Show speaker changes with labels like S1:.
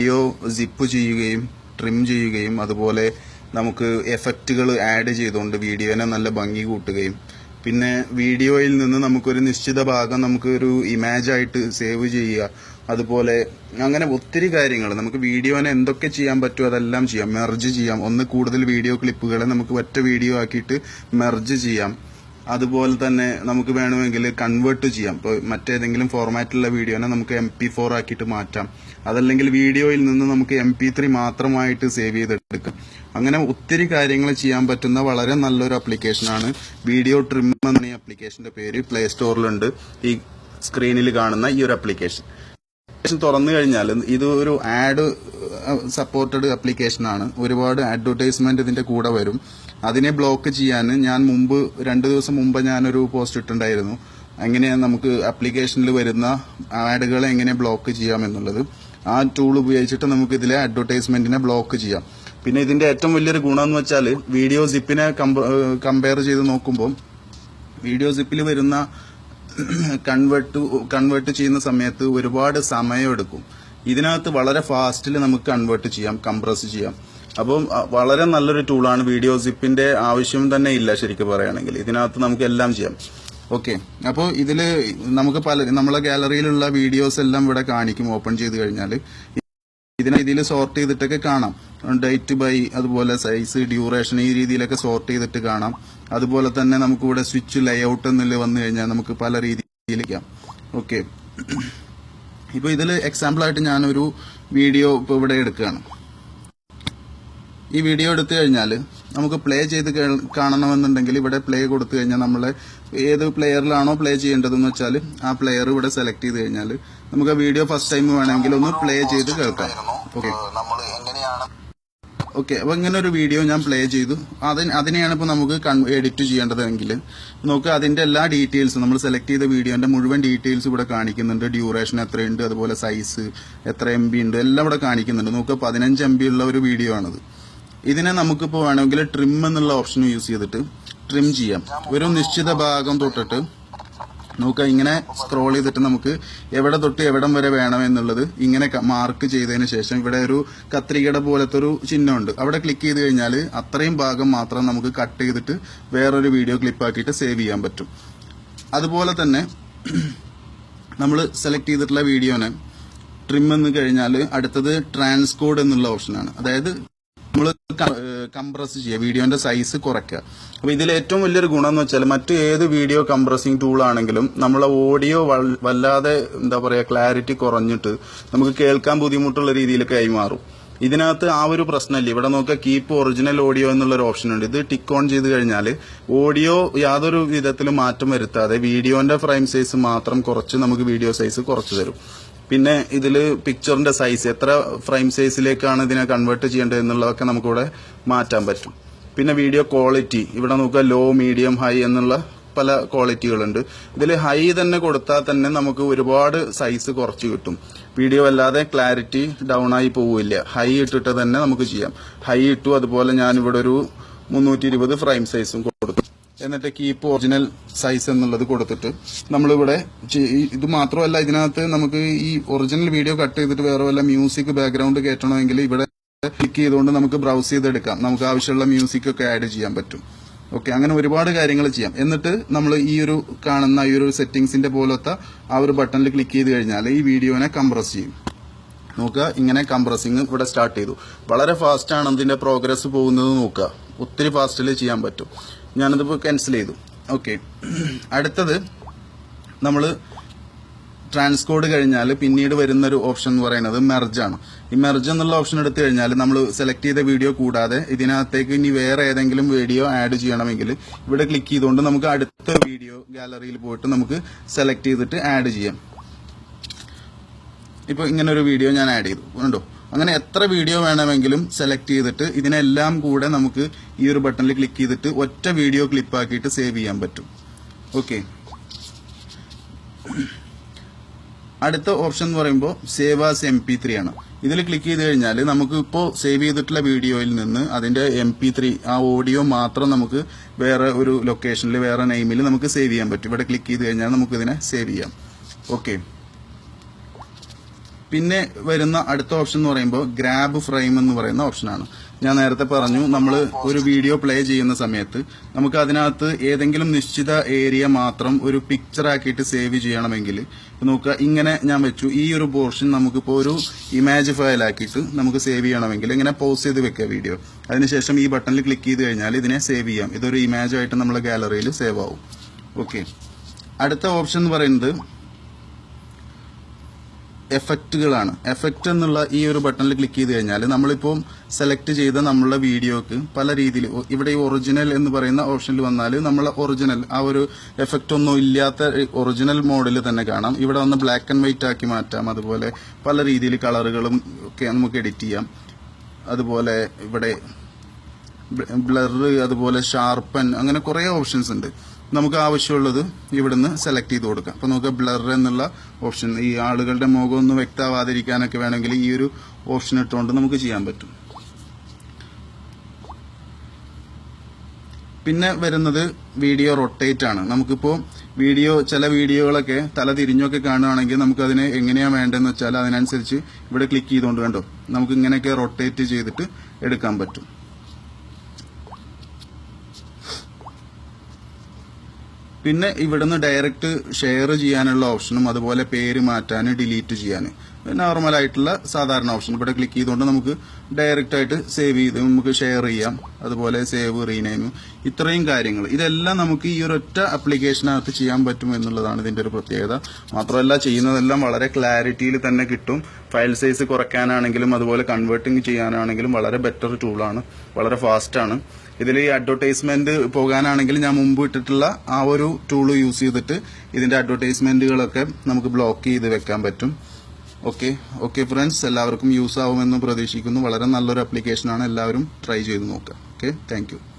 S1: Video zip ചെയ്യുകയും trim ചെയ്യുകയും അതുപോലെ നമുക്ക് എഫക്റ്റുകൾ ആഡ് ചെയ്തുകൊണ്ട് വീഡിയോനെ നല്ല ഭംഗി കൂട്ടുകയും. പിന്നെ വീഡിയോയിൽ നിന്ന് നമുക്കൊരു നിശ്ചിത ഭാഗം നമുക്ക് ഒരു ഇമേജ് ആയിട്ട് സേവ് ചെയ്യുക. അതുപോലെ അങ്ങനെ ഒത്തിരി കാര്യങ്ങൾ. നമുക്ക് വീഡിയോനെ എന്തൊക്കെ ചെയ്യാൻ പറ്റുമോ അതെല്ലാം ചെയ്യാം. മെർജ് ചെയ്യാം. ഒന്ന് കൂടുതൽ വീഡിയോ ക്ലിപ്പുകളെ നമുക്ക് ഒറ്റ വീഡിയോ ആക്കിയിട്ട് മെർജ് ചെയ്യാം. അതുപോലെ തന്നെ നമുക്ക് വേണമെങ്കിൽ കൺവേർട്ട് ചെയ്യാം. ഇപ്പോൾ മറ്റേതെങ്കിലും ഫോർമാറ്റിലുള്ള വീഡിയോനെ നമുക്ക് എം പി ഫോർ ആക്കിയിട്ട് മാറ്റാം. അതല്ലെങ്കിൽ വീഡിയോയിൽ നിന്ന് നമുക്ക് എം പി ത്രീ മാത്രമായിട്ട് സേവ് ചെയ്തെടുക്കാം. അങ്ങനെ ഒത്തിരി കാര്യങ്ങൾ ചെയ്യാൻ പറ്റുന്ന വളരെ നല്ലൊരു ആപ്ലിക്കേഷനാണ് വീഡിയോ ട്രിം എന്ന ഈ ആപ്ലിക്കേഷന്റെ പേര് പ്ലേ സ്റ്റോറിലുണ്ട് ഈ സ്ക്രീനിൽ കാണുന്ന ഈ ഒരു ആപ്ലിക്കേഷൻ തുറന്നു കഴിഞ്ഞാൽ ഇത് ഒരു ആഡ് സപ്പോർട്ടഡ് ആപ്ലിക്കേഷൻ ആണ്. ഒരുപാട് അഡ്വർടൈസ്മെന്റ് ഇതിന്റെ കൂടെ വരും. അതിനെ ബ്ലോക്ക് ചെയ്യാൻ ഞാൻ മുമ്പ് രണ്ട് ദിവസം മുമ്പ് ഞാനൊരു പോസ്റ്റ് ഇട്ടുണ്ടായിരുന്നു എങ്ങനെയാണ് നമുക്ക് ആപ്ലിക്കേഷനിൽ വരുന്ന ആഡുകളെ എങ്ങനെ ബ്ലോക്ക് ചെയ്യാം എന്നുള്ളത്. ആ ടൂൾ ഉപയോഗിച്ചിട്ട് നമുക്ക് ഇതിലെ അഡ്വർടൈസ്മെന്റിനെ ബ്ലോക്ക് ചെയ്യാം. പിന്നെ ഇതിന്റെ ഏറ്റവും വലിയൊരു ഗുണം എന്ന് വെച്ചാൽ വീഡിയോ സിപ്പിനെ കമ്പയർ ചെയ്ത് നോക്കുമ്പോൾ വീഡിയോ സിപ്പിൽ വരുന്ന കൺവേർട്ട് കൺവേർട്ട് ചെയ്യുന്ന സമയത്ത് ഒരുപാട് സമയം എടുക്കും. ഇതിനകത്ത് വളരെ ഫാസ്റ്റിൽ നമുക്ക് കൺവേർട്ട് ചെയ്യാം കംപ്രസ് ചെയ്യാം. അപ്പം വളരെ നല്ലൊരു ടൂളാണ് വീഡിയോ സിപ്പിന്റെ ആവശ്യം തന്നെ ഇല്ല ശരിക്കും പറയുകയാണെങ്കിൽ ഇതിനകത്ത് നമുക്ക് എല്ലാം ചെയ്യാം. ഓക്കെ അപ്പോൾ ഇതിൽ നമുക്ക് പല നമ്മളെ ഗാലറിയിലുള്ള വീഡിയോസ് എല്ലാം ഇവിടെ കാണിക്കും ഓപ്പൺ ചെയ്ത് കഴിഞ്ഞാൽ ഇതിനെ ഇതിൽ സോർട്ട് ചെയ്തിട്ടൊക്കെ കാണാം. ഡേറ്റ് ബൈ അതുപോലെ സൈസ് ഡ്യൂറേഷൻ ഈ രീതിയിലൊക്കെ സോർട്ട് ചെയ്തിട്ട് കാണാം. അതുപോലെ തന്നെ നമുക്ക് ഇവിടെ സ്വിച്ച് ലേഔട്ട് എന്നിൽ വന്നു കഴിഞ്ഞാൽ നമുക്ക് പല രീതിയിലേക്കാം ഓക്കെ ഇപ്പൊ ഇതിൽ എക്സാമ്പിൾ ആയിട്ട് ഞാനൊരു വീഡിയോ ഇപ്പൊ ഇവിടെ എടുക്കുകയാണ്. ഈ വീഡിയോ എടുത്തു കഴിഞ്ഞാൽ നമുക്ക് പ്ലേ ചെയ്ത് കാണണമെന്നുണ്ടെങ്കിൽ ഇവിടെ പ്ലേ കൊടുത്തു കഴിഞ്ഞാൽ നമ്മൾ ഏത് പ്ലെയറിലാണോ പ്ലേ ചെയ്യേണ്ടതെന്ന് വെച്ചാൽ ആ പ്ലെയർ ഇവിടെ സെലക്ട് ചെയ്ത് കഴിഞ്ഞാൽ നമുക്ക് ആ വീഡിയോ ഫസ്റ്റ് ടൈം വേണമെങ്കിൽ ഒന്ന് പ്ലേ ചെയ്ത് കേൾക്കാം. ഓക്കെ ഓക്കെ അപ്പോൾ ഇങ്ങനെ ഒരു വീഡിയോ ഞാൻ പ്ലേ ചെയ്തു. അതിന് അതിനെയാണ് ഇപ്പോൾ നമുക്ക് എഡിറ്റ് ചെയ്യേണ്ടതെങ്കിൽ നമുക്ക് അതിന്റെ എല്ലാ ഡീറ്റെയിൽസും നമ്മൾ സെലക്ട് ചെയ്ത വീഡിയോന്റെ മുഴുവൻ ഡീറ്റെയിൽസ് ഇവിടെ കാണിക്കുന്നുണ്ട്. ഡ്യൂറേഷൻ എത്രയുണ്ട് അതുപോലെ സൈസ് എത്ര എം ഉണ്ട് എല്ലാം ഇവിടെ കാണിക്കുന്നുണ്ട്. നമുക്ക് പതിനഞ്ച് എം ഉള്ള ഒരു വീഡിയോ ആണിത്. ഇതിനെ നമുക്കിപ്പോൾ വേണമെങ്കിൽ ട്രിം എന്നുള്ള ഓപ്ഷൻ യൂസ് ചെയ്തിട്ട് ട്രിം ചെയ്യാം. ഒരു നിശ്ചിത ഭാഗം തൊട്ടിട്ട് നമുക്ക് ഇങ്ങനെ സ്ക്രോൾ ചെയ്തിട്ട് നമുക്ക് എവിടെ തൊട്ട് എവിടം വരെ വേണം എന്നുള്ളത് ഇങ്ങനെ മാർക്ക് ചെയ്തതിന് ശേഷം ഇവിടെ ഒരു കത്രികയുടെ പോലത്തെ ഒരു ചിഹ്നമുണ്ട്. അവിടെ ക്ലിക്ക് ചെയ്ത് കഴിഞ്ഞാൽ അത്രയും ഭാഗം മാത്രം നമുക്ക് കട്ട് ചെയ്തിട്ട് വേറൊരു വീഡിയോ ക്ലിപ്പാക്കിയിട്ട് സേവ് ചെയ്യാൻ പറ്റും. അതുപോലെ തന്നെ നമ്മൾ സെലക്ട് ചെയ്തിട്ടുള്ള വീഡിയോനെ ട്രിം എന്ന് കഴിഞ്ഞാൽ അടുത്തത് ട്രാൻസ്കോഡ് എന്നുള്ള ഓപ്ഷനാണ് അതായത് നമ്മൾ കംപ്രസ് ചെയ്യുക വീഡിയോന്റെ സൈസ് കുറയ്ക്കുക. അപ്പോൾ ഇതിൽ ഏറ്റവും വലിയൊരു ഗുണം എന്ന് വെച്ചാൽ മറ്റു ഏത് വീഡിയോ കംപ്രസിംഗ് ടൂൾ ആണെങ്കിലും നമ്മളെ ഓഡിയോ വല്ലാതെ എന്താ പറയുക ക്ലാരിറ്റി കുറഞ്ഞിട്ട് നമുക്ക് കേൾക്കാൻ ബുദ്ധിമുട്ടുള്ള രീതിയിൽ കൈമാറും മാറും. ഇതിനകത്ത് ആ ഒരു പ്രശ്നമില്ല. ഇവിടെ നോക്കുക കീപ്പ് ഒറിജിനൽ ഓഡിയോ എന്നുള്ളൊരു ഓപ്ഷൻ ഉണ്ട്. ഇത് ടിക്ക് ഓൺ ചെയ്ത് കഴിഞ്ഞാൽ ഓഡിയോ യാതൊരു വിധത്തിലും മാറ്റം വരുത്താതെ വീഡിയോന്റെ ഫ്രെയിം സൈസ് മാത്രം കുറച്ച് നമുക്ക് വീഡിയോ സൈസ് കുറച്ച് തരും. പിന്നെ ഇതിൽ പിക്ചറിന്റെ സൈസ് എത്ര ഫ്രെയിം സൈസിലേക്കാണ് ഇതിനെ കൺവേർട്ട് ചെയ്യേണ്ടത് എന്നുള്ളതൊക്കെ നമുക്കിവിടെ മാറ്റാൻ പറ്റും. പിന്നെ വീഡിയോ ക്വാളിറ്റി ഇവിടെ നോക്കുക ലോ മീഡിയം ഹൈ എന്നുള്ള പല ക്വാളിറ്റികളുണ്ട് ഇതിൽ ഹൈ തന്നെ കൊടുത്താൽ തന്നെ നമുക്ക് ഒരുപാട് സൈസ് കുറച്ച് കിട്ടും. വീഡിയോ അല്ലാതെ ക്ലാരിറ്റി ഡൗൺ ആയി പോവില്ല. ഹൈ ഇട്ടിട്ട് തന്നെ നമുക്ക് ചെയ്യാം. ഹൈ ഇട്ടു അതുപോലെ ഞാൻ ഇവിടെ ഒരു മുന്നൂറ്റി ഇരുപത് ഫ്രെയിം സൈസും എന്നിട്ട് കീപ്പ് ഒറിജിനൽ സൈസ് എന്നുള്ളത് കൊടുത്തിട്ട് നമ്മളിവിടെ ഇത് മാത്രമല്ല ഇതിനകത്ത് നമുക്ക് ഈ ഒറിജിനൽ വീഡിയോ കട്ട് ചെയ്തിട്ട് വേറെ വല്ല മ്യൂസിക് ബാക്ക്ഗ്രൗണ്ട് കയറ്റണമെങ്കിൽ ഇവിടെ ക്ലിക്ക് ചെയ്തുകൊണ്ട് നമുക്ക് ബ്രൗസ് ചെയ്തെടുക്കാം. നമുക്ക് ആവശ്യമുള്ള മ്യൂസിക് ഒക്കെ ആഡ് ചെയ്യാൻ പറ്റും. ഓക്കെ അങ്ങനെ ഒരുപാട് കാര്യങ്ങൾ ചെയ്യാം. എന്നിട്ട് നമ്മൾ ഈ ഒരു കാണുന്ന ഈ ഒരു സെറ്റിംഗ്സിന്റെ പോലത്തെ ആ ഒരു ബട്ടണിൽ ക്ലിക്ക് ചെയ്ത് കഴിഞ്ഞാൽ ഈ വീഡിയോനെ കംപ്രസ് ചെയ്യും. നോക്കുക ഇങ്ങനെ കംപ്രസിങ് ഇവിടെ സ്റ്റാർട്ട് ചെയ്തു. വളരെ ഫാസ്റ്റാണ് ആണ് ഇതിന്റെ പ്രോഗ്രസ് പോകുന്നത് നോക്കുക. ഒത്തിരി ഫാസ്റ്റിൽ ചെയ്യാൻ പറ്റും. ഞാനതിപ്പോൾ ക്യാൻസൽ ചെയ്തു. ഓക്കെ അടുത്തത് നമ്മൾ ട്രാൻസ്കോഡ് കഴിഞ്ഞാൽ പിന്നീട് വരുന്ന ഒരു ഓപ്ഷൻ എന്ന് പറയുന്നത് മെർജാണ് ഈ മെർജ് എന്നുള്ള ഓപ്ഷൻ എടുത്തു കഴിഞ്ഞാൽ നമ്മൾ സെലക്ട് ചെയ്ത വീഡിയോ കൂടാതെ ഇതിനകത്തേക്ക് ഇനി വേറെ ഏതെങ്കിലും വീഡിയോ ആഡ് ചെയ്യണമെങ്കിൽ ഇവിടെ ക്ലിക്ക് ചെയ്തുകൊണ്ട് നമുക്ക് അടുത്ത വീഡിയോ ഗാലറിയിൽ പോയിട്ട് നമുക്ക് സെലക്ട് ചെയ്തിട്ട് ആഡ് ചെയ്യാം. ഇപ്പോൾ ഇങ്ങനെ ഒരു വീഡിയോ ഞാൻ ആഡ് ചെയ്തു. കണ്ടോ? അങ്ങനെ എത്ര വീഡിയോ വേണമെങ്കിലും സെലക്ട് ചെയ്തിട്ട് ഇതിനെല്ലാം കൂടെ നമുക്ക് ഈ ഒരു ബട്ടണിൽ ക്ലിക്ക് ചെയ്തിട്ട് ഒറ്റ വീഡിയോ ക്ലിപ്പാക്കിയിട്ട് സേവ് ചെയ്യാൻ പറ്റും. ഓക്കെ അടുത്ത ഓപ്ഷൻ എന്ന് പറയുമ്പോൾ save as M P three ആണ്. ഇതിൽ ക്ലിക്ക് ചെയ്ത് കഴിഞ്ഞാൽ നമുക്ക് ഇപ്പോൾ സേവ് ചെയ്തിട്ടുള്ള വീഡിയോയിൽ നിന്ന് അതിന്റെ എം പി ത്രീ ആ ഓഡിയോ മാത്രം നമുക്ക് വേറെ ഒരു ലൊക്കേഷനിൽ വേറെ നെയിമിൽ നമുക്ക് സേവ് ചെയ്യാൻ പറ്റും. ഇവിടെ ക്ലിക്ക് ചെയ്ത് കഴിഞ്ഞാൽ നമുക്ക് ഇതിനെ സേവ് ചെയ്യാം. ഓക്കെ പിന്നെ വരുന്ന അടുത്ത ഓപ്ഷൻ എന്ന് പറയുമ്പോൾ ഗ്രാബ് ഫ്രെയിം എന്ന് പറയുന്ന ഓപ്ഷനാണ് ഞാൻ നേരത്തെ പറഞ്ഞു നമ്മൾ ഒരു വീഡിയോ പ്ലേ ചെയ്യുന്ന സമയത്ത് നമുക്ക് അതിനകത്ത് ഏതെങ്കിലും നിശ്ചിത ഏരിയ മാത്രം ഒരു പിക്ചർ ആക്കിയിട്ട് സേവ് ചെയ്യണമെങ്കിൽ നോക്കുക ഇങ്ങനെ ഞാൻ വെച്ചു. ഈ ഒരു പോർഷൻ നമുക്കിപ്പോൾ ഒരു ഇമേജ് ഫയൽ ആക്കിയിട്ട് നമുക്ക് സേവ് ചെയ്യണമെങ്കിൽ ഇങ്ങനെ പോസ് ചെയ്ത് വെക്കുക വീഡിയോ അതിനുശേഷം ഈ ബട്ടണിൽ ക്ലിക്ക് ചെയ്ത് കഴിഞ്ഞാൽ ഇതിനെ സേവ് ചെയ്യാം. ഇതൊരു ഇമേജ് ആയിട്ട് ഗാലറിയിൽ സേവ് ആവും. ഓക്കെ അടുത്ത ഓപ്ഷൻ എന്ന് പറയുന്നത് എഫക്റ്റുകളാണ് എഫക്റ്റ് എന്നുള്ള ഈ ഒരു ബട്ടണിൽ ക്ലിക്ക് ചെയ്ത് കഴിഞ്ഞാൽ നമ്മളിപ്പോൾ സെലക്ട് ചെയ്ത നമ്മളുടെ വീഡിയോക്ക് പല രീതിയിൽ ഇവിടെ ഈ ഒറിജിനൽ എന്ന് പറയുന്ന ഓപ്ഷനിൽ വന്നാൽ നമ്മളെ ഒറിജിനൽ ആ ഒരു എഫക്റ്റ് ഒന്നും ഇല്ലാത്ത ഒറിജിനൽ മോഡിൽ തന്നെ കാണാം. ഇവിടെ ഒന്ന് ബ്ലാക്ക് ആൻഡ് വൈറ്റ് ആക്കി മാറ്റാം. അതുപോലെ പല രീതിയിൽ കളറുകളും ഒക്കെ നമുക്ക് എഡിറ്റ് ചെയ്യാം. അതുപോലെ ഇവിടെ ബ്ലർ അതുപോലെ ഷാർപ്പൻ അങ്ങനെ കുറേ ഓപ്ഷൻസ് ഉണ്ട്. നമുക്ക് ആവശ്യമുള്ളത് ഇവിടുന്ന് സെലക്ട് ചെയ്ത് കൊടുക്കാം. അപ്പൊ നമുക്ക് ബ്ലർ എന്നുള്ള ഓപ്ഷൻ ഈ ആളുകളുടെ മുഖം ഒന്ന് വ്യക്തമാവാതിരിക്കാനൊക്കെ വേണമെങ്കിൽ ഈ ഒരു ഓപ്ഷൻ ഇട്ടുകൊണ്ട് നമുക്ക് ചെയ്യാൻ പറ്റും. പിന്നെ വരുന്നത് വീഡിയോ റൊട്ടേറ്റ് ആണ്. നമുക്കിപ്പോൾ വീഡിയോ ചില വീഡിയോകളൊക്കെ തല തിരിഞ്ഞൊക്കെ കാണുകയാണെങ്കിൽ നമുക്ക് അതിനെ എങ്ങനെയാണ് വേണ്ടതെന്ന് വെച്ചാൽ അതിനനുസരിച്ച് ഇവിടെ ക്ലിക്ക് ചെയ്തുകൊണ്ട് കണ്ടോ നമുക്ക് ഇങ്ങനെയൊക്കെ റൊട്ടേറ്റ് ചെയ്തിട്ട് എടുക്കാൻ പറ്റും. പിന്നെ ഇവിടുന്ന് ഡയറക്റ്റ് ഷെയർ ചെയ്യാനുള്ള ഓപ്ഷനും അതുപോലെ പേര് മാറ്റാൻ ഡിലീറ്റ് ചെയ്യാൻ. നോർമൽ ആയിട്ടുള്ള സാധാരണ ഓപ്ഷൻ ഇവിടെ ക്ലിക്ക് ചെയ്തുകൊണ്ട് നമുക്ക് ഡയറക്റ്റ് ആയിട്ട് സേവ് ചെയ്ത് നമുക്ക് ഷെയർ ചെയ്യാം. അതുപോലെ സേവ് റീനെയിം ഇത്രയും കാര്യങ്ങൾ. ഇതെല്ലാം നമുക്ക് ഈ ഒരൊറ്റ ആപ്ലിക്കേഷനകത്ത് ചെയ്യാൻ പറ്റും എന്നുള്ളതാണ് ഇതിന്റെ ഒരു പ്രത്യേകത. മാത്രമല്ല ചെയ്യുന്നതെല്ലാം വളരെ ക്ലാരിറ്റിയിൽ തന്നെ കിട്ടും. ഫയൽ സൈസ് കുറയ്ക്കാനാണെങ്കിലും അതുപോലെ കൺവേർട്ടിങ് ചെയ്യാനാണെങ്കിലും വളരെ ബെറ്റർ ടൂളാണ് വളരെ ഫാസ്റ്റാണ് ഇതിൽ ഈ അഡ്വർടൈസ്മെന്റ് പോകാനാണെങ്കിൽ ഞാൻ മുമ്പ് ഇട്ടിട്ടുള്ള ആ ഒരു ടൂൾ യൂസ് ചെയ്തിട്ട് ഇതിന്റെ അഡ്വർടൈസ്മെന്റുകളൊക്കെ നമുക്ക് ബ്ലോക്ക് ചെയ്ത് വെക്കാൻ പറ്റും. ഓക്കെ ഓക്കെ ഫ്രണ്ട്സ് എല്ലാവർക്കും യൂസ് ആവുമെന്ന് പ്രതീക്ഷിക്കുന്നു. വളരെ നല്ലൊരു ആപ്ലിക്കേഷനാണ് എല്ലാവരും ട്രൈ ചെയ്ത് നോക്കുക. Okay thank